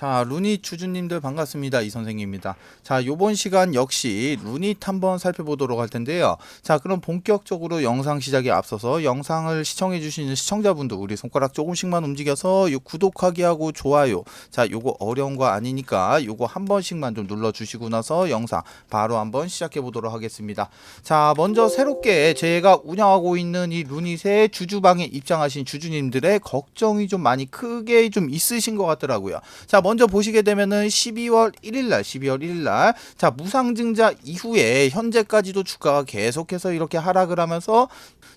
자, 루닛 주주님들 반갑습니다. 이 선생님입니다. 자, 요번 시간 역시 루닛 한번 살펴보도록 할 텐데요. 자, 그럼 본격적으로 영상 시작에 앞서서 영상을 시청해 주시는 시청자분들 우리 손가락 조금씩만 움직여서 요 구독하기 하고 좋아요. 자, 요거 어려운 거 아니니까 요거 한 번씩만 좀 눌러 주시고 나서 영상 바로 한번 시작해 보도록 하겠습니다. 자, 먼저 새롭게 제가 운영하고 있는 이 루닛의 주주방에 입장하신 주주님들의 걱정이 좀 많이 크게 좀 있으신 것 같더라고요. 자, 먼저 보시게 되면은 12월 1일 날, 12월 1일 날, 자, 무상증자 이후에 현재까지도 주가가 계속해서 이렇게 하락을 하면서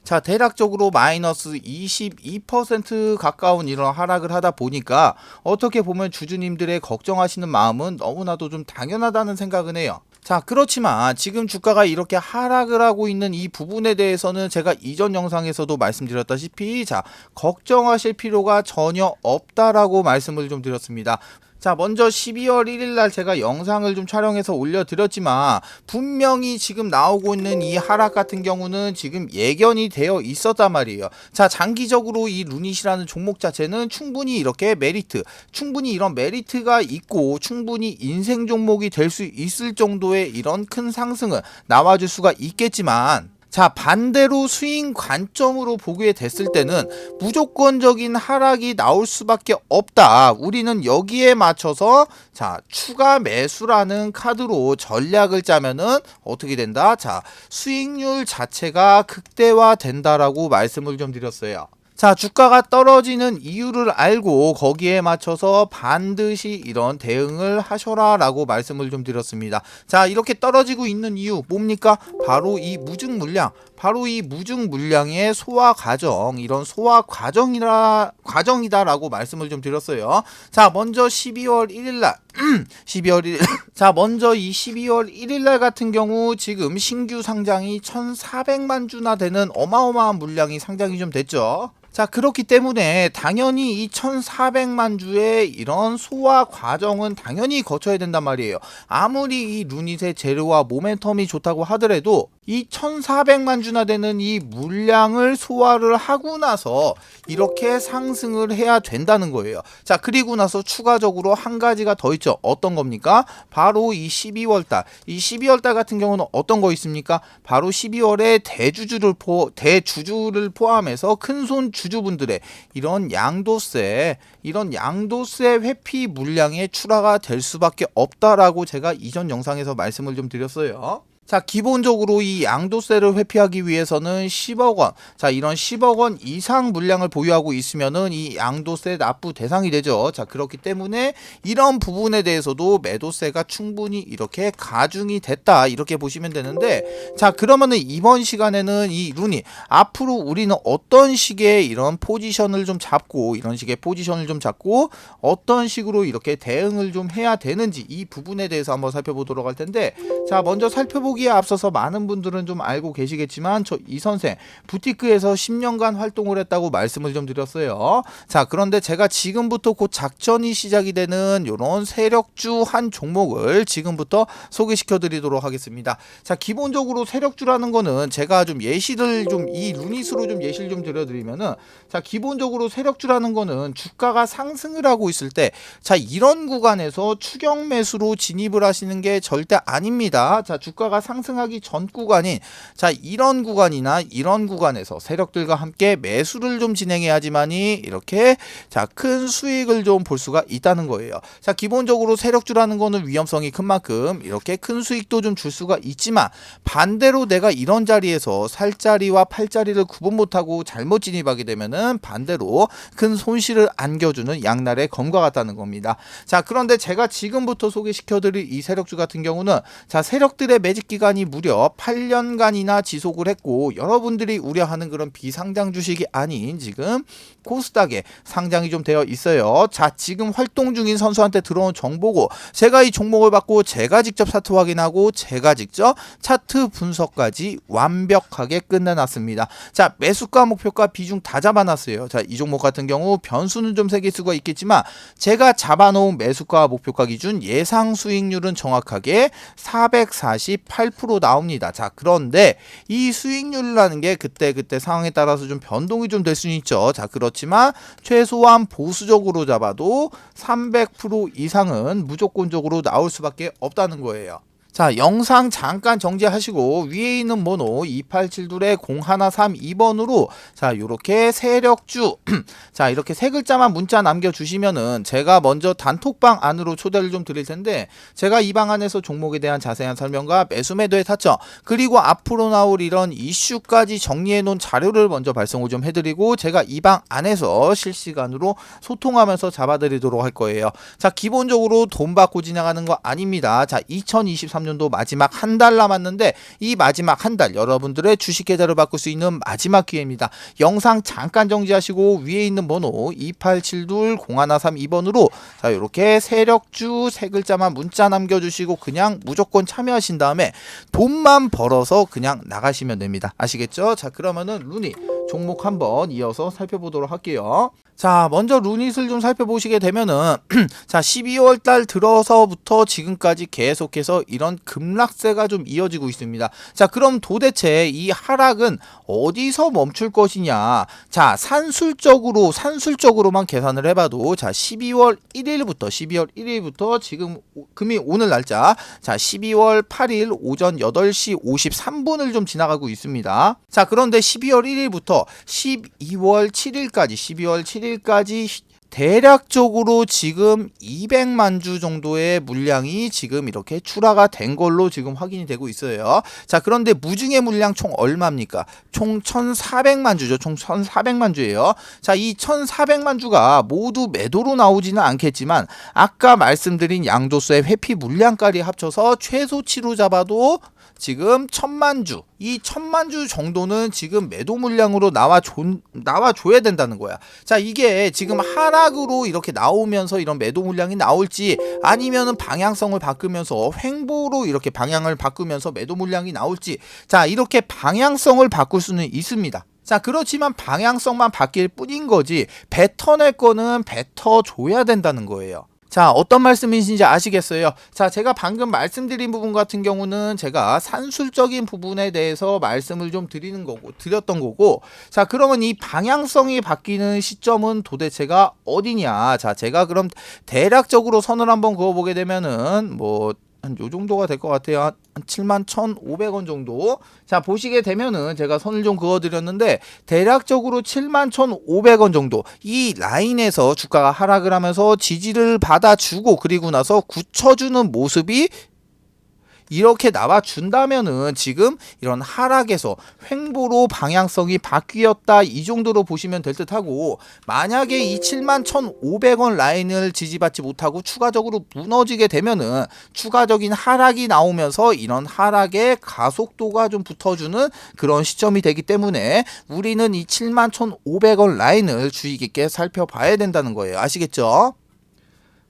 자, 대략적으로 마이너스 22% 가까운 이런 하락을 하다 보니까 어떻게 보면 주주님들의 걱정하시는 마음은 너무나도 좀 당연하다는 생각은 해요. 자, 그렇지만 지금 주가가 이렇게 하락을 하고 있는 이 부분에 대해서는 제가 이전 영상에서도 말씀드렸다시피 자, 걱정하실 필요가 전혀 없다라고 말씀을 좀 드렸습니다. 자, 먼저 12월 1일 날 제가 영상을 좀 촬영해서 올려드렸지만, 분명히 지금 나오고 있는 이 하락 같은 경우는 지금 예견이 되어 있었단 말이에요. 자, 장기적으로 이 루닛이라는 종목 자체는 충분히 이렇게 메리트, 충분히 이런 메리트가 있고, 충분히 인생 종목이 될 수 있을 정도의 이런 큰 상승을 나와줄 수가 있겠지만, 자, 반대로 스윙 관점으로 보게 됐을 때는 무조건적인 하락이 나올 수밖에 없다. 우리는 여기에 맞춰서 자, 추가 매수라는 카드로 전략을 짜면은 어떻게 된다? 자, 수익률 자체가 극대화 된다라고 말씀을 좀 드렸어요. 자, 주가가 떨어지는 이유를 알고 거기에 맞춰서 반드시 이런 대응을 하셔라 라고 말씀을 좀 드렸습니다. 자, 이렇게 떨어지고 있는 이유 뭡니까? 바로 이 무증 물량, 바로 이 무증 물량의 소화 과정, 이런 소화 과정이라, 과정이다라고 말씀을 좀 드렸어요. 자, 먼저 12월 1일 날, 12월 1일, 자, 먼저 이 12월 1일 날 같은 경우 지금 신규 상장이 1,400만 주나 되는 어마어마한 물량이 상장이 좀 됐죠. 자, 그렇기 때문에 당연히 이 1,400만 주의 이런 소화 과정은 당연히 거쳐야 된단 말이에요. 아무리 이 루닛의 재료와 모멘텀이 좋다고 하더라도 이 1,400만 주나 되는 이 물량을 소화를 하고 나서 이렇게 상승을 해야 된다는 거예요. 자, 그리고 나서 추가적으로 한 가지가 더 있죠. 어떤 겁니까? 바로 이 12월 달. 이 12월 달 같은 경우는 어떤 거 있습니까? 바로 12월에 대주주를 포 대주주를 포함해서 큰손 주주분들의 이런 양도세, 이런 양도세 회피 물량의 출하가 될 수밖에 없다라고 제가 이전 영상에서 말씀을 좀 드렸어요. 자, 기본적으로 이 양도세를 회피하기 위해서는 10억 원, 자, 이런 10억 원 이상 물량을 보유하고 있으면은 이 양도세 납부 대상이 되죠. 자, 그렇기 때문에 이런 부분에 대해서도 매도세가 충분히 이렇게 가중이 됐다. 이렇게 보시면 되는데, 자, 그러면은 이번 시간에는 이 룬이 앞으로 우리는 어떤 식의 이런 포지션을 좀 잡고, 이런 식의 포지션을 좀 잡고, 어떤 식으로 이렇게 대응을 좀 해야 되는지 이 부분에 대해서 한번 살펴보도록 할 텐데, 자, 먼저 살펴보기 보기에 앞서서 많은 분들은 좀 알고 계시겠지만 저 이 선생 부티크에서 10년간 활동을 했다고 말씀을 좀 드렸어요. 자 그런데 제가 지금부터 곧 작전이 시작이 되는 이런 세력주 한 종목을 지금부터 소개시켜 드리도록 하겠습니다. 자 기본적으로 세력주라는 거는 제가 좀 예시를 좀 이 루닛으로 좀 예시를 좀 드려드리면은 자 기본적으로 세력주라는 거는 주가가 상승을 하고 있을 때 자 이런 구간에서 추경 매수로 진입을 하시는 게 절대 아닙니다. 자 주가가 상승하기 전 구간인 자 이런 구간이나 이런 구간에서 세력들과 함께 매수를 좀 진행해야지만이 이렇게 자 큰 수익을 좀 볼 수가 있다는 거예요. 자 기본적으로 세력주라는 거는 위험성이 큰 만큼 이렇게 큰 수익도 좀 줄 수가 있지만 반대로 내가 이런 자리에서 살 자리와 팔 자리를 구분 못하고 잘못 진입하게 되면은 반대로 큰 손실을 안겨주는 양날의 검과 같다는 겁니다. 자 그런데 제가 지금부터 소개시켜드릴 이 세력주 같은 경우는 자 세력들의 매직 기간이 무려 8년간이나 지속을 했고 여러분들이 우려하는 그런 비상장 주식이 아닌 지금 코스닥에 상장이 좀 되어 있어요. 자, 지금 활동 중인 선수한테 들어온 정보고 제가 이 종목을 받고 제가 직접 차트 확인하고 제가 직접 차트 분석까지 완벽하게 끝내놨습니다. 자, 매수가 목표가 비중 다 잡아놨어요. 자, 이 종목 같은 경우 변수는 좀 생길 수가 있겠지만 제가 잡아놓은 매수가 목표가 기준 예상 수익률은 정확하게 448 8% 나옵니다. 자, 그런데 이 수익률이라는 게 그때 그때 상황에 따라서 좀 변동이 좀 될 수는 있죠. 자, 그렇지만 최소한 보수적으로 잡아도 300% 이상은 무조건적으로 나올 수밖에 없다는 거예요. 자, 영상 잠깐 정지하시고 위에 있는 번호 2872-0132번으로 자, 요렇게 세력주 자, 이렇게 세 글자만 문자 남겨 주시면은 제가 먼저 단톡방 안으로 초대를 좀 드릴 텐데 제가 이 방 안에서 종목에 대한 자세한 설명과 매수 매도의 타점 그리고 앞으로 나올 이런 이슈까지 정리해 놓은 자료를 먼저 발송을 좀 해드리고 제가 이 방 안에서 실시간으로 소통하면서 잡아드리도록 할 거예요. 자, 기본적으로 돈 받고 지나가는 거 아닙니다. 자, 2023 년도 마지막 한 달 남았는데 이 마지막 한 달 여러분들의 주식 계좌를 바꿀 수 있는 마지막 기회입니다. 영상 잠깐 정지하시고 위에 있는 번호 2872-0132번으로 자, 이렇게 세력주 세 글자만 문자 남겨주시고 그냥 무조건 참여하신 다음에 돈만 벌어서 그냥 나가시면 됩니다. 아시겠죠? 자, 그러면은 루니 종목 한번 이어서 살펴보도록 할게요. 자, 먼저 루닛을 좀 살펴보시게 되면은 자, 12월 달 들어서부터 지금까지 계속해서 이런 급락세가 좀 이어지고 있습니다. 자, 그럼 도대체 이 하락은 어디서 멈출 것이냐? 자, 산술적으로 산술적으로만 계산을 해 봐도 자, 12월 1일부터 12월 1일부터 지금 오- 금이 오늘 날짜 자, 12월 8일 오전 8시 53분을 좀 지나가고 있습니다. 자, 그런데 12월 1일부터 12월 7일까지 12월 7일까지 대략적으로 지금 200만 주 정도의 물량이 지금 이렇게 출하가 된 걸로 지금 확인이 되고 있어요. 자, 그런데 무증의 물량 총 얼마입니까? 총 1,400만 주죠. 총 1,400만 주예요. 자, 이 1,400만 주가 모두 매도로 나오지는 않겠지만 아까 말씀드린 양도소의 회피 물량까지 합쳐서 최소치로 잡아도 지금 천만 주, 이 천만 주 정도는 지금 매도 물량으로 나와 줘, 나와 줘야 된다는 거야. 자, 이게 지금 하 락으로 이렇게 나오면서 이런 매도 물량이 나올지 아니면은 방향성을 바꾸면서 횡보로 이렇게 방향을 바꾸면서 매도 물량이 나올지 자, 이렇게 방향성을 바꿀 수는 있습니다. 자, 그렇지만 방향성만 바뀔 뿐인 거지 뱉어낼 거는 뱉어줘야 된다는 거예요. 자, 어떤 말씀이신지 아시겠어요? 자, 제가 방금 말씀드린 부분 같은 경우는 제가 산술적인 부분에 대해서 말씀을 좀 드리는 거고, 드렸던 거고, 자, 그러면 이 방향성이 바뀌는 시점은 도대체가 어디냐? 자, 제가 그럼 대략적으로 선을 한번 그어보게 되면은, 뭐, 한 요 정도가 될 것 같아요. 한 7만 1,500원 정도. 자, 보시게 되면은 제가 선을 좀 그어 드렸는데 대략적으로 7만 1,500원 정도. 이 라인에서 주가가 하락을 하면서 지지를 받아주고 그리고 나서 굳혀주는 모습이 이렇게 나와 준다면은 지금 이런 하락에서 횡보로 방향성이 바뀌었다 이 정도로 보시면 될 듯하고 만약에 이 7만 1,500원 라인을 지지받지 못하고 추가적으로 무너지게 되면은 추가적인 하락이 나오면서 이런 하락의 가속도가 좀 붙어주는 그런 시점이 되기 때문에 우리는 이 7만 1,500원 라인을 주의 깊게 살펴봐야 된다는 거예요. 아시겠죠?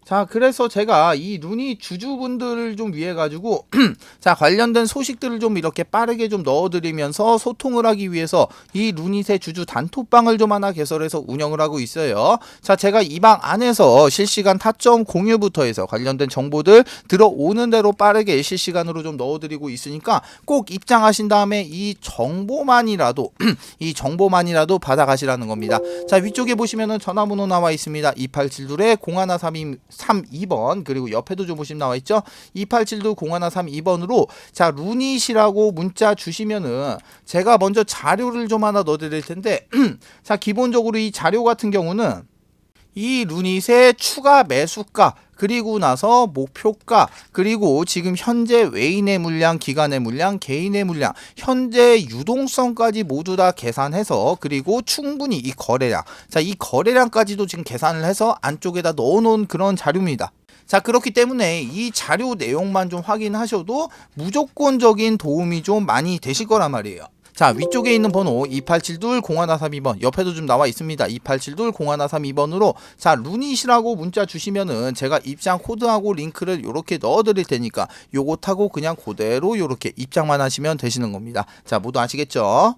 자, 그래서 제가 이 눈이 주주분들을 좀 위해 가지고 자, 관련된 소식들을 좀 이렇게 빠르게 좀 넣어 드리면서 소통을 하기 위해서 이 루닛의 주주 단톡방을 좀 하나 개설해서 운영을 하고 있어요. 자, 제가 이 방 안에서 실시간 타점 공유부터 해서 관련된 정보들 들어오는 대로 빠르게 실시간으로 좀 넣어 드리고 있으니까 꼭 입장하신 다음에 이 정보만이라도 이 정보만이라도 받아 가시라는 겁니다. 자, 위쪽에 보시면은 전화번호 나와 있습니다. 2872에 0132 32번 그리고 옆에도 좀 보시면 나와 있죠. 2872 0132번으로 자 루닛이라고 문자 주시면은 제가 먼저 자료를 좀 하나 넣어드릴 텐데 자 기본적으로 이 자료 같은 경우는 이 루닛의 추가 매수가 그리고 나서 목표가 그리고 지금 현재 외인의 물량, 기관의 물량, 개인의 물량, 현재 유동성까지 모두 다 계산해서 그리고 충분히 이 거래량, 자 이 거래량까지도 지금 계산을 해서 안쪽에다 넣어놓은 그런 자료입니다. 자 그렇기 때문에 이 자료 내용만 좀 확인하셔도 무조건적인 도움이 좀 많이 되실 거란 말이에요. 자 위쪽에 있는 번호 2872-0132번. 옆에도 좀 나와 있습니다. 2872-0132번으로. 자 루닛이라고 문자 주시면은 제가 입장 코드하고 링크를 요렇게 넣어 드릴 테니까 요거 타고 그냥 그대로 요렇게 입장만 하시면 되시는 겁니다. 자 모두 아시겠죠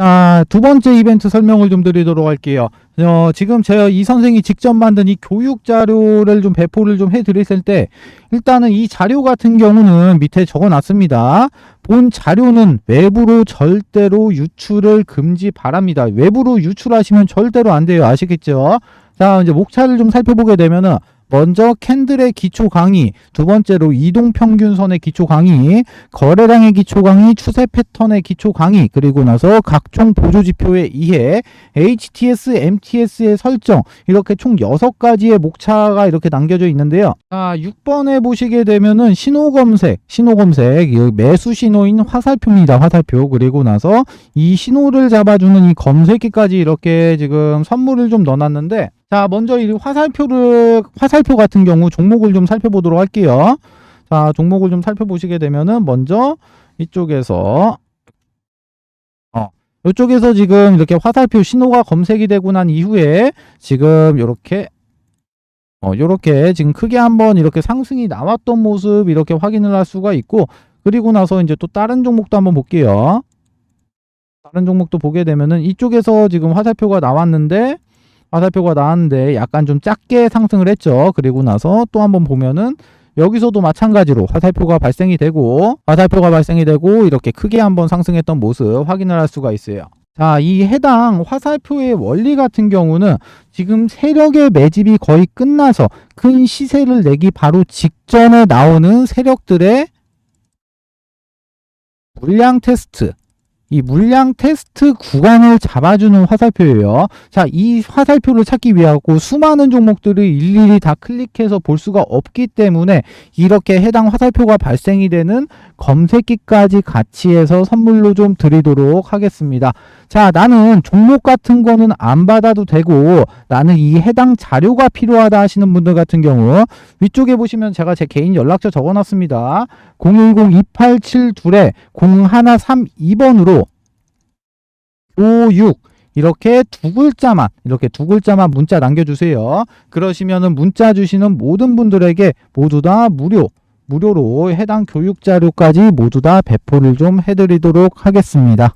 자, 두 번째 이벤트 설명을 좀 드리도록 할게요. 어, 지금 제가 이 선생이 직접 만든 이 교육 자료를 좀 배포를 좀 해드렸을 때, 일단은 이 자료 같은 경우는 밑에 적어 놨습니다. 본 자료는 외부로 절대로 유출을 금지 바랍니다. 외부로 유출하시면 절대로 안 돼요. 아시겠죠? 자, 이제 목차를 좀 살펴보게 되면은, 먼저 캔들의 기초 강의, 두 번째로 이동 평균선의 기초 강의, 거래량의 기초 강의, 추세 패턴의 기초 강의, 그리고 나서 각종 보조 지표의 이해, HTS, MTS의 설정, 이렇게 총 6가지의 목차가 이렇게 남겨져 있는데요. 자, 6번에 보시게 되면은 신호 검색, 신호 검색, 이 매수 신호인 화살표입니다. 화살표. 그리고 나서 이 신호를 잡아주는 이 검색기까지 이렇게 지금 선물을 좀 넣어놨는데, 자, 먼저 이 화살표를, 화살표 같은 경우 종목을 좀 살펴보도록 할게요. 자, 종목을 좀 살펴보시게 되면은 먼저 이쪽에서 어, 이쪽에서 지금 이렇게 화살표 신호가 검색이 되고 난 이후에 지금 이렇게 어, 요렇게 지금 크게 한번 이렇게 상승이 나왔던 모습 이렇게 확인을 할 수가 있고 그리고 나서 이제 또 다른 종목도 한번 볼게요. 다른 종목도 보게 되면은 이쪽에서 지금 화살표가 나왔는데 화살표가 나왔는데 약간 좀 작게 상승을 했죠. 그리고 나서 또 한번 보면은 여기서도 마찬가지로 화살표가 발생이 되고 화살표가 발생이 되고 이렇게 크게 한번 상승했던 모습 확인을 할 수가 있어요. 자, 이 해당 화살표의 원리 같은 경우는 지금 세력의 매집이 거의 끝나서 큰 시세를 내기 바로 직전에 나오는 세력들의 물량 테스트 이 물량 테스트 구간을 잡아주는 화살표예요. 자, 이 화살표를 찾기 위하고 수많은 종목들을 일일이 다 클릭해서 볼 수가 없기 때문에 이렇게 해당 화살표가 발생이 되는 검색기까지 같이 해서 선물로 좀 드리도록 하겠습니다. 자, 나는 종목 같은 거는 안 받아도 되고 나는 이 해당 자료가 필요하다 하시는 분들 같은 경우 위쪽에 보시면 제가 제 개인 연락처 적어놨습니다. 010-2872에 0132번으로 교육 이렇게 두 글자만 이렇게 두 글자만 문자 남겨주세요. 그러시면은 문자 주시는 모든 분들에게 모두 다 무료 무료로 해당 교육 자료까지 모두 다 배포를 좀 해드리도록 하겠습니다.